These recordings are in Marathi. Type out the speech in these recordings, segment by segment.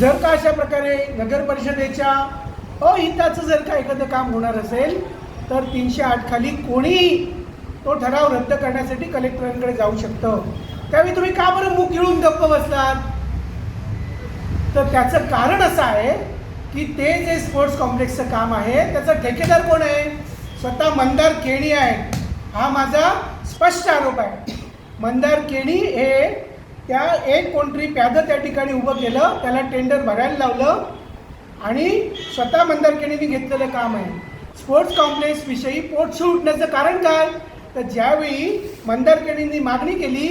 जर का अशा प्रकारे नगर परिषदेच्या अहिताचं जर का एखादं काम होणार असेल तर तीनशे आठ खाली कोणीही तो ठराव रद्द करण्यासाठी कलेक्टरांकडे जाऊ शकतं. त्यावेळी तुम्ही का बरं मुख गिळून गप्प बसलात? तर त्याचं कारण असं आहे की ते जे स्पोर्ट्स कॉम्प्लेक्सचं काम आहे त्याचा ठेकेदार कोण आहे? स्वतः मंदार केणी आहे हा माझा स्पष्ट आरोप आहे. मंदार केणी हे त्या एक कोणतरी प्यादं त्या ठिकाणी उभं केलं त्याला टेंडर भरायला लावलं आणि स्वतः मंदारकिणीने घेतलेलं काम आहे. स्पोर्ट्स कॉम्प्लेक्स विषयी पोटशू उठण्याचं कारण काय? तर ज्यावेळी मंदारकेणींनी मागणी केली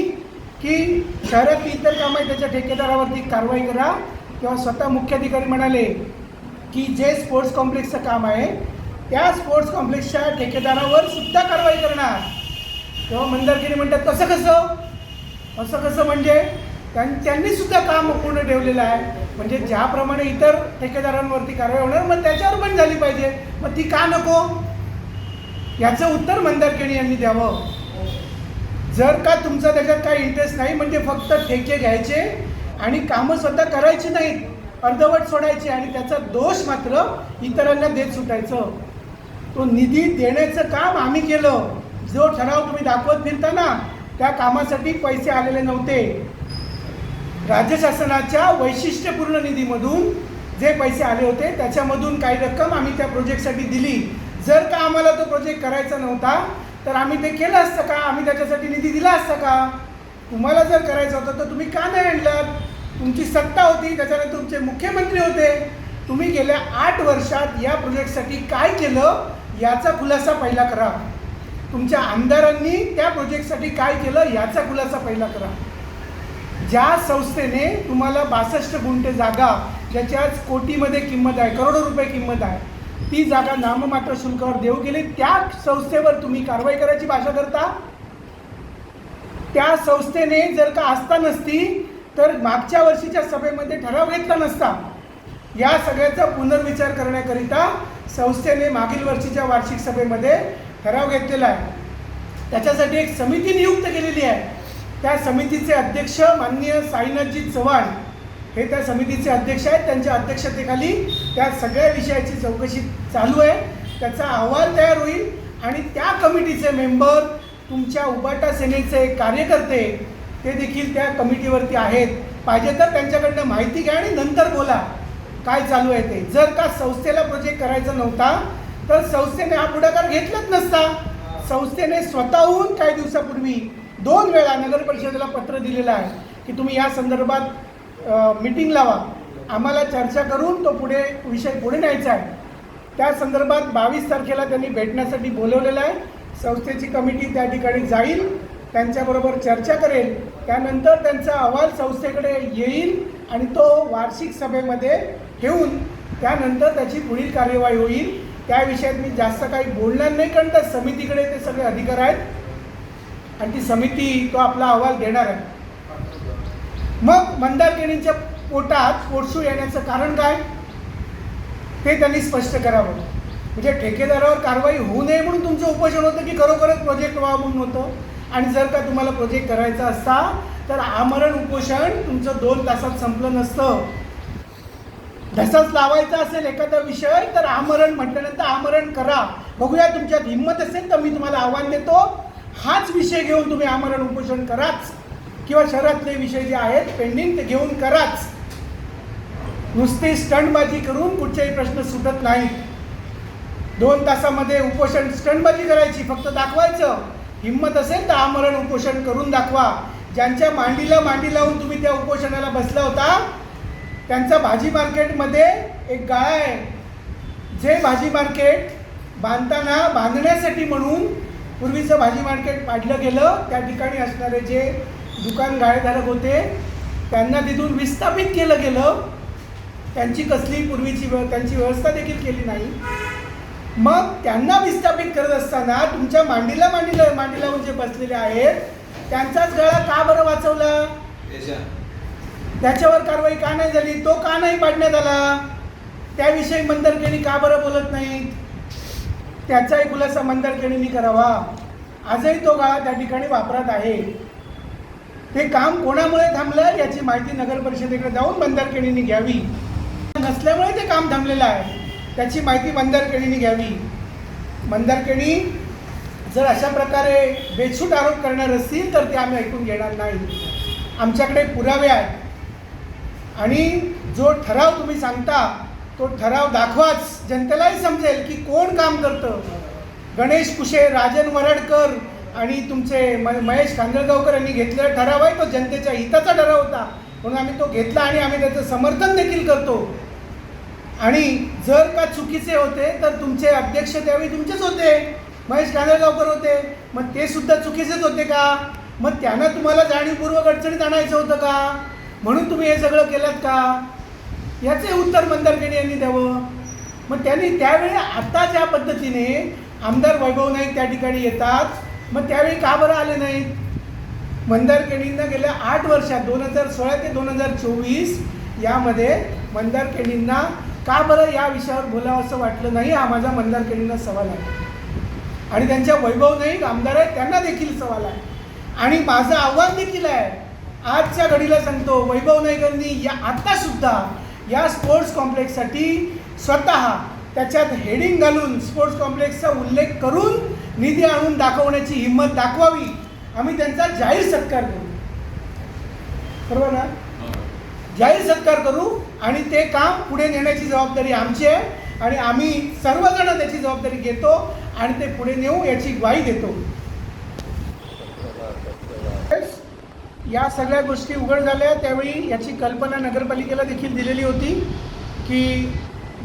की शहरातली इतर कामं आहे त्याच्या ठेकेदारावरती कारवाई करा किंवा स्वतः मुख्याधिकारी म्हणाले की जे स्पोर्ट्स कॉम्प्लेक्सचं काम आहे त्या स्पोर्ट्स कॉम्प्लेक्सच्या ठेकेदारावर सुद्धा कारवाई करणार. तेव्हा मंदारगिरी म्हणतात कसं कसं? असं कसं म्हणजे त्यांनी सुद्धा काम पूर्ण ठेवलेलं आहे. म्हणजे ज्याप्रमाणे इतर ठेकेदारांवरती कारवाई होणार मग त्याच्यावर पण झाली पाहिजे. मग ती का नको? याचं उत्तर मंदारकेणी यांनी द्यावं. जर का तुमचा त्याच्यात काही इंटरेस्ट नाही म्हणजे फक्त ठेके घ्यायचे आणि कामं स्वतः करायची नाहीत अर्धवट सोडायचे आणि त्याचा दोष मात्र इतरांना देत सुटायचं. तो निधी देण्याचं काम आम्ही केलं. जो ठराव तुम्ही दाखवत फिरता ना त्या कामासाठी पैसे आलेले नव्हते. राज्य शासनाच्या वैशिष्ट्यपूर्ण निधीमधून जे पैसे आले होते त्याच्यामधून काही रक्कम आम्ही त्या प्रोजेक्टसाठी दिली. जर का आम्हाला तो प्रोजेक्ट करायचा नव्हता तर आम्ही ते केलं असतं का? आम्ही त्याच्यासाठी निधी दिला असता का? तुम्हाला जर करायचं होतं तर तुम्ही का नाही आणलात? तुमची सत्ता होती त्याच्यानंतर तुमचे मुख्यमंत्री होते. तुम्ही गेल्या आठ वर्षात या प्रोजेक्टसाठी काय केलं? याचा खुलासा पहिला करा. तुमच्या आमदारांनी त्या प्रोजेक्टसाठी काय केलं याचा खुलासा पहिला करा. ज्या संस्थेने तुम्हाला बासष्ट गुंठे जागा ज्याच्याच कोटीमध्ये किंमत आहे करोडो रुपये किंमत आहे ती जागा नाममात्र शुल्कावर देऊ केली त्या संस्थेवर तुम्ही कारवाई करायची भाषा करता? त्या संस्थेने जर का असता नसती तर मागच्या वर्षीच्या सभेमध्ये ठराव घेतला नसता. या सगळ्याचा पुनर्विचार करण्याकरिता संस्थेने मागील वर्षीच्या वार्षिक सभेमध्ये ठराव घेतलेला आहे. त्याच्यासाठी एक समिती नियुक्त केलेली आहे. त्या समितीचे अध्यक्ष माननीय साईनाथजी चव्हाण हे त्या समितीचे अध्यक्ष आहेत. त्यांच्या अध्यक्षतेखाली त्या सगळ्या विषयाची चौकशी चालू आहे. त्याचा अहवाल तयार होईल आणि त्या कमिटीचे मेंबर तुमच्या उबाटा सेनेचे कार्यकर्ते ते देखील त्या कमिटीवरती आहेत. पाहिजे तर त्यांच्याकडनं माहिती घ्या आणि नंतर बोला काय चालू आहे ते. जर का संस्थेला प्रोजेक्ट करायचा नव्हता तर संस्थेने हा पुढाकार घेतलाच नसता. संस्थेने स्वतःहून काही दिवसापूर्वी दोन वेळा नगर परिषदेला पत्र दिलेलं आहे की तुम्ही या संदर्भात मीटिंग लावा. आम्हाला चर्चा करून तो पुढे विषय पुढे न्यायचा आहे. त्या संदर्भात बावीस तारखेला त्यांनी भेटण्यासाठी बोलवलेलं आहे. संस्थेची कमिटी त्या ठिकाणी जाईल त्यांच्याबरोबर चर्चा करेल. त्यानंतर त्यांचा अहवाल संस्थेकडे येईल आणि तो वार्षिक सभेमध्ये ठेवून त्यानंतर त्याची पुढील कार्यवाही होईल. त्या विषयात मी जास्त काही बोलणार नाही कारण त्या समितीकडे ते सगळे अधिकार आहेत. आणि ती समिती तो आपला अहवाल देणार आहे. मग मंदारकिणींच्या पोटात पोटसू येण्याचं कारण काय? ते त्यांनी स्पष्ट करावं. म्हणजे ठेकेदारावर कारवाई होऊ नये म्हणून तुमचं उपोषण होतं की खरोखरच प्रोजेक्ट व्हावं म्हणून होतं? आणि जर का तुम्हाला प्रोजेक्ट करायचा असता तर आमरण उपोषण तुमचं दोन तासात संपलं नसतं. तसंच लावायचा असेल एखादा विषय तर आमरण म्हटल्यानंतर आमरण करा. बघूया तुमच्यात हिंमत असेल तर मी तुम्हाला आव्हान देतो. हाच विषय घेऊन तुम्ही आमरण उपोषण कराच. किंवा शहरातले विषय जे आहेत पेंडिंग ते घेऊन कराच. नुसती स्टंटबाजी करून कुठचेही प्रश्न सुटत नाहीत दोन तासामध्ये उपोषण स्टंटबाजी करायची फक्त दाखवायचं. हिंमत असेल तर आमरण उपोषण करून दाखवा. ज्यांच्या मांडीला मांडी लावून तुम्ही त्या उपोषणाला बसला होता त्यांचा भाजी मार्केटमध्ये एक गाळा आहे. जे भाजी मार्केट बांधताना बांधण्यासाठी म्हणून पूर्वीचं भाजी मार्केट पाडलं गेलं त्या ठिकाणी असणारे जे दुकान गाळेधारक होते त्यांना तिथून विस्थापित केलं गेलं. त्यांची कसली पूर्वीची व्यव त्यांची व्यवस्था देखील केली नाही. मग त्यांना विस्थापित करत असताना तुमच्या मांडीला मांडीला मांडीलाहून जे बसलेले आहेत त्यांचाच गळा का बरं वाचवला? त्याच्यावर कारवाई का नाही झाली? तो का नाही पाडण्यात आला? त्याविषयी मंदरकेणी का बरं बोलत नाहीत? त्याचाही खुलासा मंदरकेणींनी करावा. आजही तो गाळा त्या ठिकाणी वापरात आहे. ते काम कोणामुळे थांबलं याची माहिती नगर परिषदेकडे जाऊन बंदरकेणीने घ्यावी. नसल्यामुळे ते काम थांबलेलं आहे. त्याची माहिती बंदरकेणीने घ्यावी. बंदरकेणी जर अशा प्रकारे बेछूट आरोप करणार असतील तर ते आम्ही ऐकून घेणार नाही. आमच्याकडे पुरावे आहेत. आणि जो ठराव तुम्ही सांगता तो ठराव दाखवाच. जनतेलाही समजेल की कोण काम करतं. गणेश कुशे राजन वरडकर आणि तुमचे म महेश कांदळगावकर यांनी घेतलेला ठराव आहे तो जनतेच्या हिताचा ठराव होता. म्हणून आम्ही तो घेतला आणि आम्ही त्याचं समर्थन देखील करतो. आणि जर का चुकीचे होते तर तुमचे अध्यक्ष त्यावेळी तुमचेच होते. महेश कांदळगावकर होते. मग ते सुद्धा चुकीचेच होते का? मग त्यांना तुम्हाला जाणीवपूर्वक अडचणीत आणायचं होतं का? म्हणून तुम्ही हे सगळं केलं का? याचे उत्तर मंदारकेणी यांनी द्यावं. मग त्यांनी त्यावेळी आता ज्या पद्धतीने आमदार वैभव नाईक त्या ठिकाणी येतात मग त्यावेळी का बरं आले नाहीत? मंदारकेणींना गेल्या आठ वर्षात दोन हजार सोळा ते दोन हजार चोवीस यामध्ये मंदारकेणींना का बरं या विषयावर बोलावं असं वाटलं नाही हा माझा मंदारकेणींना सवाल आहे. आणि त्यांच्या वैभव नाईक आमदार आहेत त्यांना देखील सवाल आहे. आणि माझं आव्हान देखील आहे आजच्या घडीला सांगतो वैभव नाईकांनी या आत्तासुद्धा या स्पोर्ट्स कॉम्प्लेक्ससाठी स्वतः त्याच्यात हेडिंग घालून स्पोर्ट्स कॉम्प्लेक्सचा उल्लेख करून निधी आणून दाखवण्याची हिंमत दाखवावी आम्ही त्यांचा जाहीर सत्कार करू. बरोबर ना? जाहीर सत्कार करू आणि ते काम पुढे नेण्याची जबाबदारी आमची आहे आणि आम्ही सर्वजण त्याची जबाबदारी घेतो आणि ते पुढे नेऊ याची ग्वाही देतो. या सगळ्या गोष्टी उघड झाल्या. त्यावेळी याची कल्पना नगरपालिकेला देखील दिलेली होती की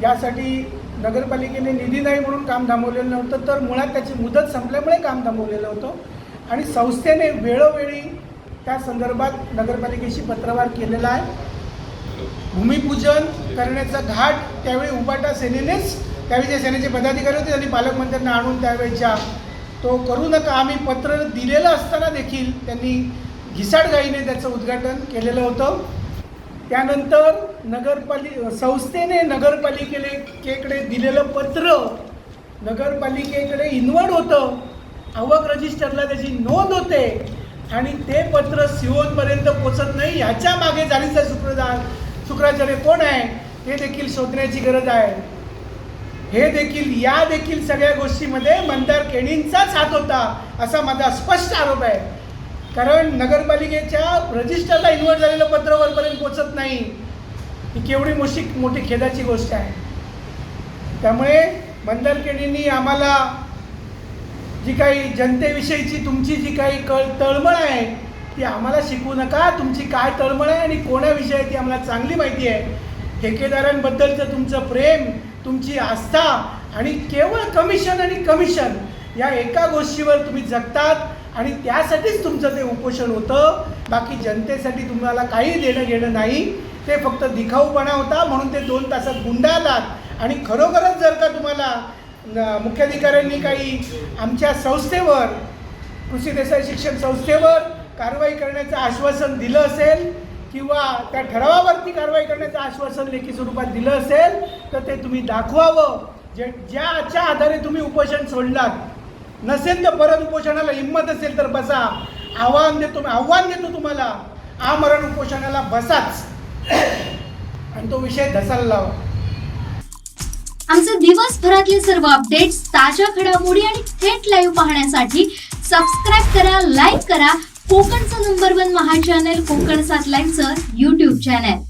यासाठी नगरपालिकेने निधी नाही म्हणून काम थांबवलेलं नव्हतं तर मुळात त्याची मुदत संपल्यामुळे काम थांबवलेलं होतं. आणि संस्थेने वेळोवेळी त्या संदर्भात नगरपालिकेशी पत्रव्यवहार केलेला आहे. भूमिपूजन करण्याचा घाट त्यावेळी उपाटा सेनेनेच त्यावेळी जे सेनेचे पदाधिकारी होते त्यांनी पालकमंत्र्यांना आणून त्यावेळेच्या तो करू नका आम्ही पत्र दिलेलं असताना देखील त्यांनी घिसाडगाईने त्याचं उद्घाटन केलेलं होतं. त्यानंतर नगरपालिक संस्थेने नगरपालिकेकडे दिलेलं पत्र नगरपालिकेकडे इन्वर्ड होतं. आवक रजिस्टरला त्याची नोंद होते आणि ते पत्र सिओनपर्यंत पोचत नाही. ह्याच्या मागे जाणीचा शुक्रदार शुक्राचार्य कोण आहे हे देखील शोधण्याची गरज आहे. हे देखील या देखील सगळ्या गोष्टीमध्ये मंदार केणींचाच हात होता असा माझा स्पष्ट आरोप आहे. कारण नगरपालिकेच्या रजिस्टरला इन्व्हर्ट झालेलं पत्र वरपर्यंत पोचत नाही. ही केवढी मोशी मोठी खेदाची गोष्ट आहे. त्यामुळे मंदार आम्हाला जी काही जनतेविषयीची तुमची जी काही कळ तळमळ आहे ती आम्हाला शिकवू नका. तुमची काय तळमळ आहे आणि कोणाविषयी आहे ती आम्हाला चांगली माहिती आहे. ठेकेदारांबद्दलचं तुमचं प्रेम तुमची आस्था आणि केवळ कमिशन आणि कमिशन या एका गोष्टीवर तुम्ही जगतात. आणि त्यासाठीच तुमचं ते उपोषण होतं. बाकी जनतेसाठी तुम्हाला काही देणं घेणं नाही. ते फक्त दिखाऊपणा होता म्हणून ते दोन तासात गुंडाळतात. आणि खरोखरच जर का तुम्हाला मुख्याधिकाऱ्यांनी काही आमच्या संस्थेवर कृषी देसाई शिक्षण संस्थेवर कारवाई करण्याचं आश्वासन दिलं असेल किंवा त्या ठरावावरती कारवाई करण्याचं आश्वासन लेखी स्वरूपात दिलं असेल तर ते तुम्ही दाखवावं. जे ज्याच्या आधारे तुम्ही उपोषण सोडलात. नसेल तर परत उपोषणाला हिंमत असेल तर बसा. आव्हान देतो आव्हान देतो तुम्हाला. आमरण उपोषणाला बसाच. आणि तो विषय धसायला लावा. आमचे दिवसभरातले सर्व अपडेट्स ताज्या घडामोडी आणि थेट लाईव्ह पाहण्यासाठी सबस्क्राईब करा लाईक करा. कोकणचं नंबर वन महा चॅनल कोकण सात लाईनचं युट्यूब चॅनल